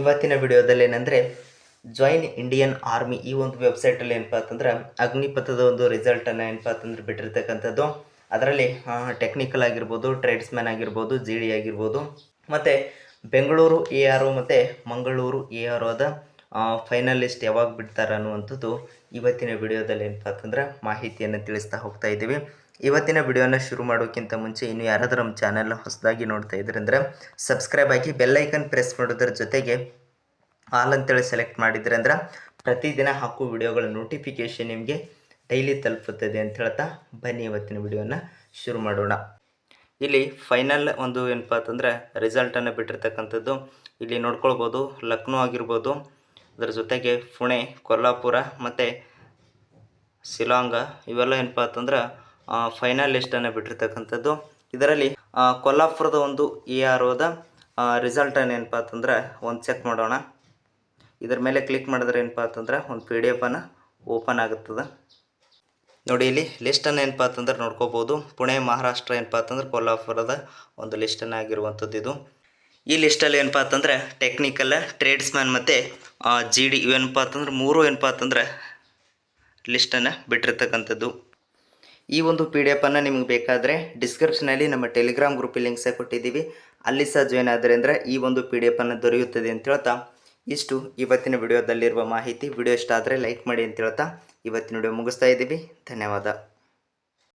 ಇವತ್ತಿನ ವಿಡಿಯೋದಲ್ಲಿ ಏನಂದರೆ ಜಾಯಿನ್ ಇಂಡಿಯನ್ ಆರ್ಮಿ ಈ ಒಂದು ವೆಬ್ಸೈಟಲ್ಲಿ ಏನಪ್ಪ ಅಂತಂದ್ರೆ ಅಗ್ನಿಪಥದ ಒಂದು ರಿಸಲ್ಟನ್ನು ಏನಪ್ಪ ಅಂತಂದ್ರೆ ಬಿಟ್ಟಿರ್ತಕ್ಕಂಥದ್ದು. ಅದರಲ್ಲಿ ಟೆಕ್ನಿಕಲ್ ಆಗಿರ್ಬೋದು ಟ್ರೇಡ್ಸ್ಮ್ಯಾನ್ ಆಗಿರ್ಬೋದು ಜಿ ಡಿ ಆಗಿರ್ಬೋದು, ಮತ್ತು ಬೆಂಗಳೂರು ಎ ಆರ್ ಮತ್ತು ಮಂಗಳೂರು ಎ ಆರ್ ಒದ ಫೈನಲಿಸ್ಟ್ ಯಾವಾಗ ಬಿಡ್ತಾರೆ ಅನ್ನುವಂಥದ್ದು ಇವತ್ತಿನ ವಿಡಿಯೋದಲ್ಲಿ ಏನಪ್ಪ ಅಂತಂದ್ರೆ ಮಾಹಿತಿಯನ್ನು ತಿಳಿಸ್ತಾ ಹೋಗ್ತಾ ಇದ್ದೀವಿ. ಇವತ್ತಿನ ವಿಡಿಯೋನ ಶುರು ಮಾಡೋಕ್ಕಿಂತ ಮುಂಚೆ ಇನ್ನು ಯಾರಾದರೂ ನಮ್ಮ ಚಾನೆಲ್ ಹೊಸದಾಗಿ ನೋಡ್ತಾ ಇದ್ರಂದ್ರೆ ಸಬ್ಸ್ಕ್ರೈಬ್ ಆಗಿ ಬೆಲ್ಲೈಕನ್ ಪ್ರೆಸ್ ಮಾಡೋದ್ರ ಜೊತೆಗೆ ಆಲ್ ಅಂತೇಳಿ ಸೆಲೆಕ್ಟ್ ಮಾಡಿದ್ರೆ ಅಂದ್ರೆ ಪ್ರತಿದಿನ ಹಾಕೋ ವಿಡಿಯೋಗಳ ನೋಟಿಫಿಕೇಷನ್ ನಿಮಗೆ ಡೈಲಿ ತಲುಪುತ್ತದೆ ಅಂತ ಹೇಳ್ತಾ ಬನ್ನಿ ಇವತ್ತಿನ ವಿಡಿಯೋನ ಶುರು ಮಾಡೋಣ. ಇಲ್ಲಿ ಫೈನಲ್ ಒಂದು ಏನಪ್ಪ ಅಂತಂದರೆ ರಿಸಲ್ಟನ್ನು ಬಿಟ್ಟಿರ್ತಕ್ಕಂಥದ್ದು ಇಲ್ಲಿ ನೋಡ್ಕೊಳ್ಬೋದು, ಲಕ್ನೋ ಆಗಿರ್ಬೋದು ಅದರ ಜೊತೆಗೆ ಪುಣೆ, ಕೊಲ್ಲಾಪುರ ಮತ್ತು ಶಿಲಾಂಗ ಇವೆಲ್ಲ ಏನಪ್ಪ ಅಂತಂದ್ರೆ ಫೈನಲ್ ಲಿಸ್ಟನ್ನು ಬಿಟ್ಟಿರ್ತಕ್ಕಂಥದ್ದು. ಇದರಲ್ಲಿ ಕೊಲ್ಲಾಪುರದ ಒಂದು ಇ ಆರ್ ಓದ ರಿಸಲ್ಟನ್ನು ಏನಪ್ಪ ಅಂತಂದ್ರೆ, ಒಂದು ಚೆಕ್ ಮಾಡೋಣ. ಇದರ ಮೇಲೆ ಕ್ಲಿಕ್ ಮಾಡಿದ್ರೆ ಏನಪ್ಪ ಅಂತಂದ್ರೆ, ಒಂದು ಪಿ ಡಿ ಎಫನ್ನು ಓಪನ್ ಆಗುತ್ತದೆ. ನೋಡಿ ಇಲ್ಲಿ ಲಿಸ್ಟನ್ನು ಏನಪ್ಪ ಅಂತಂದ್ರೆ ನೋಡ್ಕೋಬೋದು. ಪುಣೆ, ಮಹಾರಾಷ್ಟ್ರ ಏನಪ್ಪ ಅಂತಂದ್ರೆ ಕೊಲ್ಲಾಪುರದ ಒಂದು ಲಿಸ್ಟನ್ನು ಆಗಿರುವಂಥದ್ದು ಇದು. ಈ ಲಿಸ್ಟಲ್ಲಿ ಏನಪ್ಪ ಅಂತಂದ್ರೆ ಟೆಕ್ನಿಕಲ್ ಟ್ರೇಡ್ಸ್ಮ್ಯಾನ್ ಮತ್ತು ಜಿ ಡಿ ಇವೇನಪ್ಪ ಅಂತಂದ್ರೆ ಮೂರು ಏನಪ್ಪ ಅಂತಂದ್ರೆ ಲಿಸ್ಟನ್ನು ಬಿಟ್ಟಿರ್ತಕ್ಕಂಥದ್ದು. ಈ ಒಂದು ಪಿ ಡಿ ಎಫನ್ನು ನಿಮಗೆ ಬೇಕಾದರೆ ಡಿಸ್ಕ್ರಿಪ್ಷನಲ್ಲಿ ನಮ್ಮ ಟೆಲಿಗ್ರಾಮ್ ಗ್ರೂಪ್ ಲಿಂಕ್ ಸಹ ಕೊಟ್ಟಿದ್ದೀವಿ. ಅಲ್ಲಿ ಸಹ ಜಾಯ್ನ್ ಆದರೆ ಅಂದರೆ ಈ ಒಂದು ಪಿ ಡಿ ಎಫನ್ನು ದೊರೆಯುತ್ತದೆ ಅಂತ ಹೇಳ್ತಾ. ಇಷ್ಟು ಇವತ್ತಿನ ವಿಡಿಯೋದಲ್ಲಿರುವ ಮಾಹಿತಿ. ವಿಡಿಯೋ ಇಷ್ಟ ಆದರೆ ಲೈಕ್ ಮಾಡಿ ಅಂತ ಹೇಳ್ತಾ. ಇವತ್ತಿನ ವಿಡಿಯೋ ಮುಗಿಸ್ತಾ ಇದ್ದೀವಿ. ಧನ್ಯವಾದ.